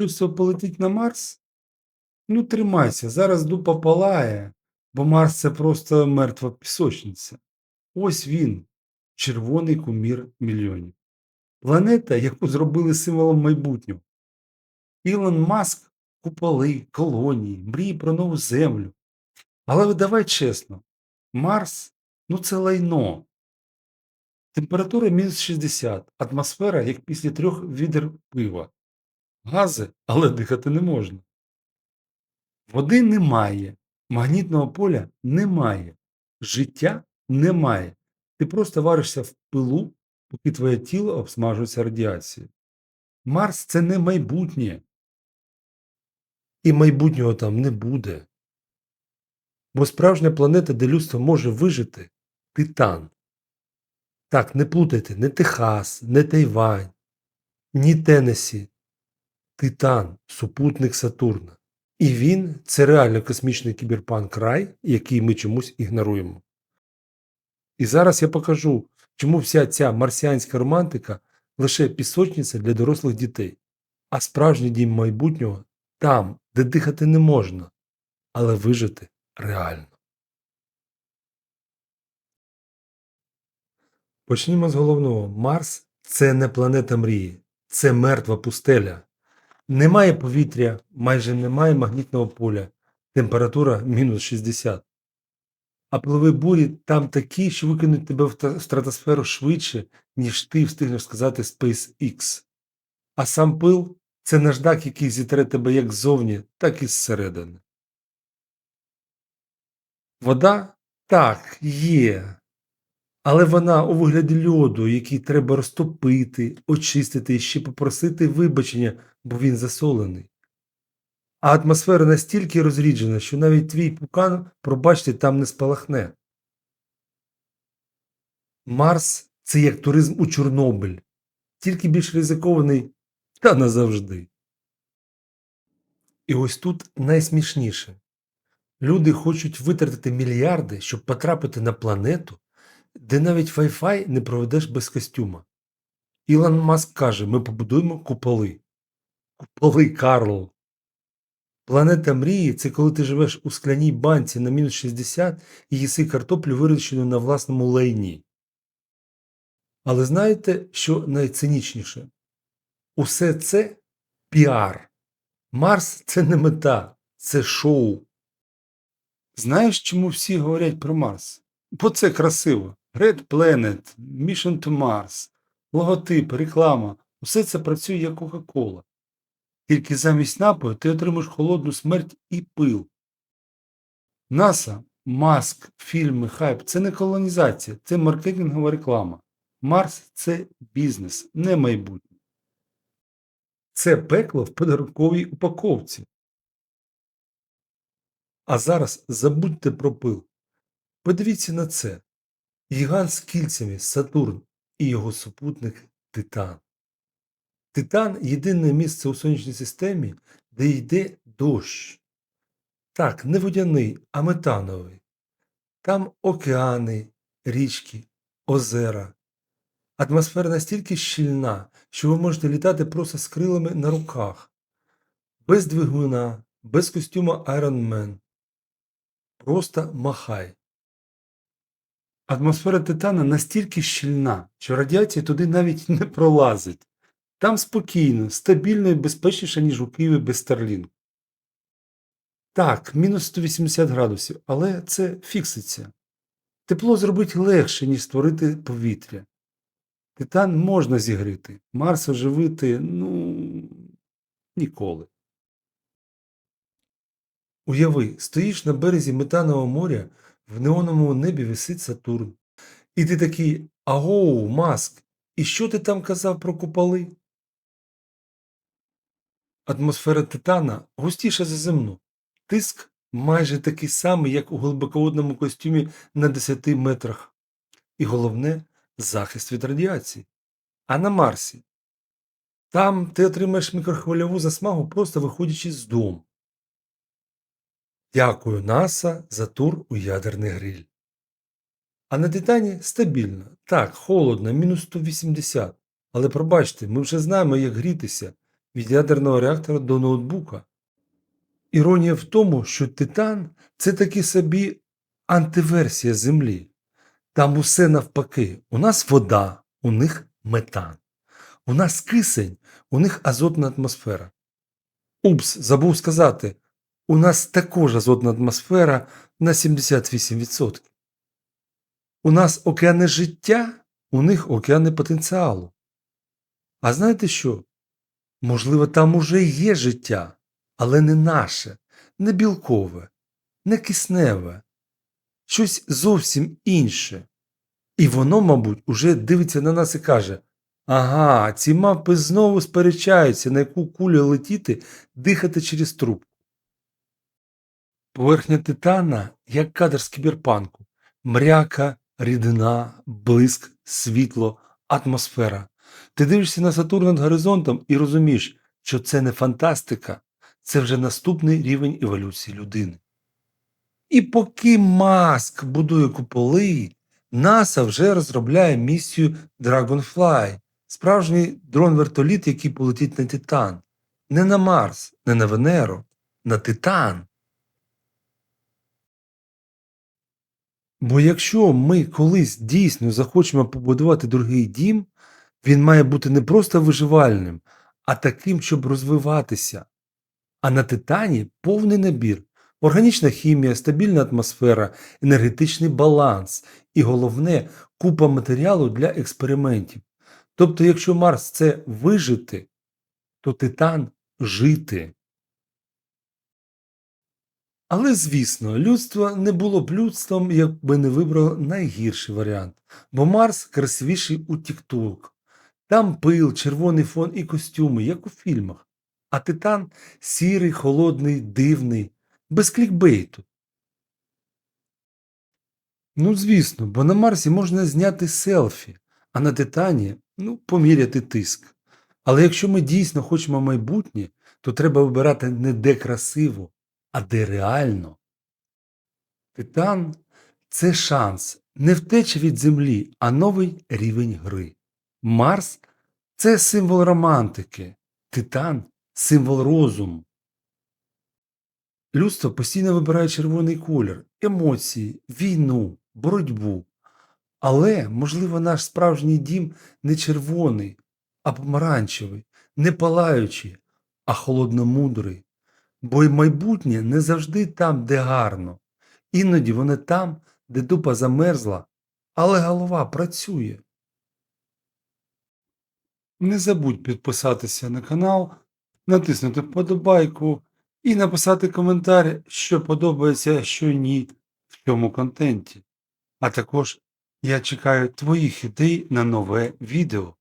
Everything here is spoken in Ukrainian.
Людство полетить на Марс? Ну, тримайся, зараз дупа палає, бо Марс це просто мертва пісочниця. Ось він, червоний кумір мільйонів. Планета, яку зробили символом майбутнього. Ілон Маск куполи, колонії, мрії про нову землю. Але давай чесно, Марс ну це лайно. Температура мінус 60, атмосфера, як після трьох відер пива. Гази, але дихати не можна. Води немає, магнітного поля немає, життя немає. Ти просто варишся в пилу, поки твоє тіло обсмажується радіацією. Марс це не майбутнє. І майбутнього там не буде. Бо справжня планета, де людство може вижити Титан. Так, не плутайте, не Техас, не Тайвань, ні Теннессі. Титан супутник Сатурна. І він це реально космічний кіберпанк рай, який ми чомусь ігноруємо. І зараз я покажу, чому вся ця марсіанська романтика лише пісочниця для дорослих дітей, а справжній дім майбутнього там, де дихати не можна, але вижити реально. Почнімо з головного. Марс це не планета мрії, це мертва пустеля. Немає повітря, майже немає магнітного поля, температура мінус 60. А пилові бурі там такі, що викинуть тебе в стратосферу швидше, ніж ти встигнеш сказати SpaceX. А сам пил це наждак, який зітре тебе як ззовні, так і зсередини. Вода так, є. Але вона у вигляді льоду, який треба розтопити, очистити і ще попросити вибачення, бо він засолений. А атмосфера настільки розріджена, що навіть твій пукан, пробачте, там не спалахне. Марс це як туризм у Чорнобиль, тільки більш ризикований та назавжди. І ось тут найсмішніше. Люди хочуть витратити мільярди, щоб потрапити на планету, де навіть Wi-Fi не проведеш без костюма. Ілон Маск каже, ми побудуємо куполи. Куполи, Карл. Планета мрії це коли ти живеш у скляній банці на мінус 60 і їси картоплю, вирощену на власному лайні. Але знаєте, що найцинічніше? Усе це піар. Марс це не мета, це шоу. Знаєш, чому всі говорять про Марс? Бо це красиво. Red Planet, Mission to Mars, логотип, реклама усе це працює як Кока-Кола. Тільки замість напою ти отримаєш холодну смерть і пил. НАСА, Маск, фільми, хайп це не колонізація, це маркетингова реклама. Марс це бізнес, не майбутнє. Це пекло в подарунковій упаковці. А зараз забудьте про пил. Подивіться на це. Гігант з кільцями Сатурн і його супутник Титан. Титан єдине місце у сонячній системі, де йде дощ. Так, не водяний, а метановий. Там океани, річки, озера. Атмосфера настільки щільна, що ви можете літати просто з крилами на руках. Без двигуна, без костюма Iron Man. Просто махай. Атмосфера Титана настільки щільна, що радіація туди навіть не пролазить. Там спокійно, стабільно і безпечніше, ніж у Києві без Starlink. Так, мінус 180 градусів, але це фікситься. Тепло зробить легше, ніж створити повітря. Титан можна зігріти, Марс оживити, ну, ніколи. Уяви, стоїш на березі метанового моря, в неоновому небі висить Сатурн. І ти такий Агоу, Маск, і що ти там казав про куполи? Атмосфера Титана густіша за земну. Тиск майже такий самий, як у глибоководному костюмі на 10 метрах. І головне захист від радіації. А на Марсі. Там ти отримаєш мікрохвильову засмагу, просто виходячи з дому. Дякую НАСА за тур у ядерний гриль. А на Титані стабільно. Так, холодно, мінус 180. Але пробачте, ми вже знаємо, як грітися. Від ядерного реактора до ноутбука. Іронія в тому, що Титан це таки собі антиверсія Землі. Там усе навпаки. У нас вода, у них метан. У нас кисень, у них азотна атмосфера. Упс, забув сказати, у нас також азотна атмосфера на 78%. У нас океани життя, у них океани потенціалу. А знаєте що? Можливо, там уже є життя, але не наше, не білкове, не кисневе, щось зовсім інше. І воно, мабуть, уже дивиться на нас і каже: Ага, ці мавпи знову сперечаються, на яку кулю летіти, дихати через трубку. Поверхня титана, як кадр з кіберпанку, мряка, рідина, блиск, світло, атмосфера. Ти дивишся на Сатурн над горизонтом і розумієш, що це не фантастика, це вже наступний рівень еволюції людини. І поки Маск будує куполи, НАСА вже розробляє місію Dragonfly, справжній дрон-вертоліт, який полетить на Титан. Не на Марс, не на Венеру, на Титан. Бо якщо ми колись дійсно захочемо побудувати другий дім, він має бути не просто виживальним, а таким, щоб розвиватися. А на Титані повний набір. Органічна хімія, стабільна атмосфера, енергетичний баланс і головне купа матеріалу для експериментів. Тобто, якщо Марс це вижити, то Титан жити. Але, звісно, людство не було б людством, якби не вибрало найгірший варіант, бо Марс красивіший у TikTok. Там пил, червоний фон і костюми, як у фільмах. А Титан сірий, холодний, дивний, без клікбейту. Ну, звісно, бо на Марсі можна зняти селфі, а на Титані ну, поміряти тиск. Але якщо ми дійсно хочемо майбутнє, то треба вибирати не де красиво, а де реально. Титан це шанс, не втеча від землі, а новий рівень гри. Марс це символ романтики, Титан символ розуму. Людство постійно вибирає червоний колір, емоції, війну, боротьбу. Але, можливо, наш справжній дім не червоний, а помаранчевий, не палаючий, а холодномудрий. Бо й майбутнє не завжди там, де гарно. Іноді воно там, де дупа замерзла, але голова працює. Не забудь підписатися на канал, натиснути вподобайку і написати коментар, що подобається, що ні в цьому контенті. А також я чекаю твоїх ідей на нове відео.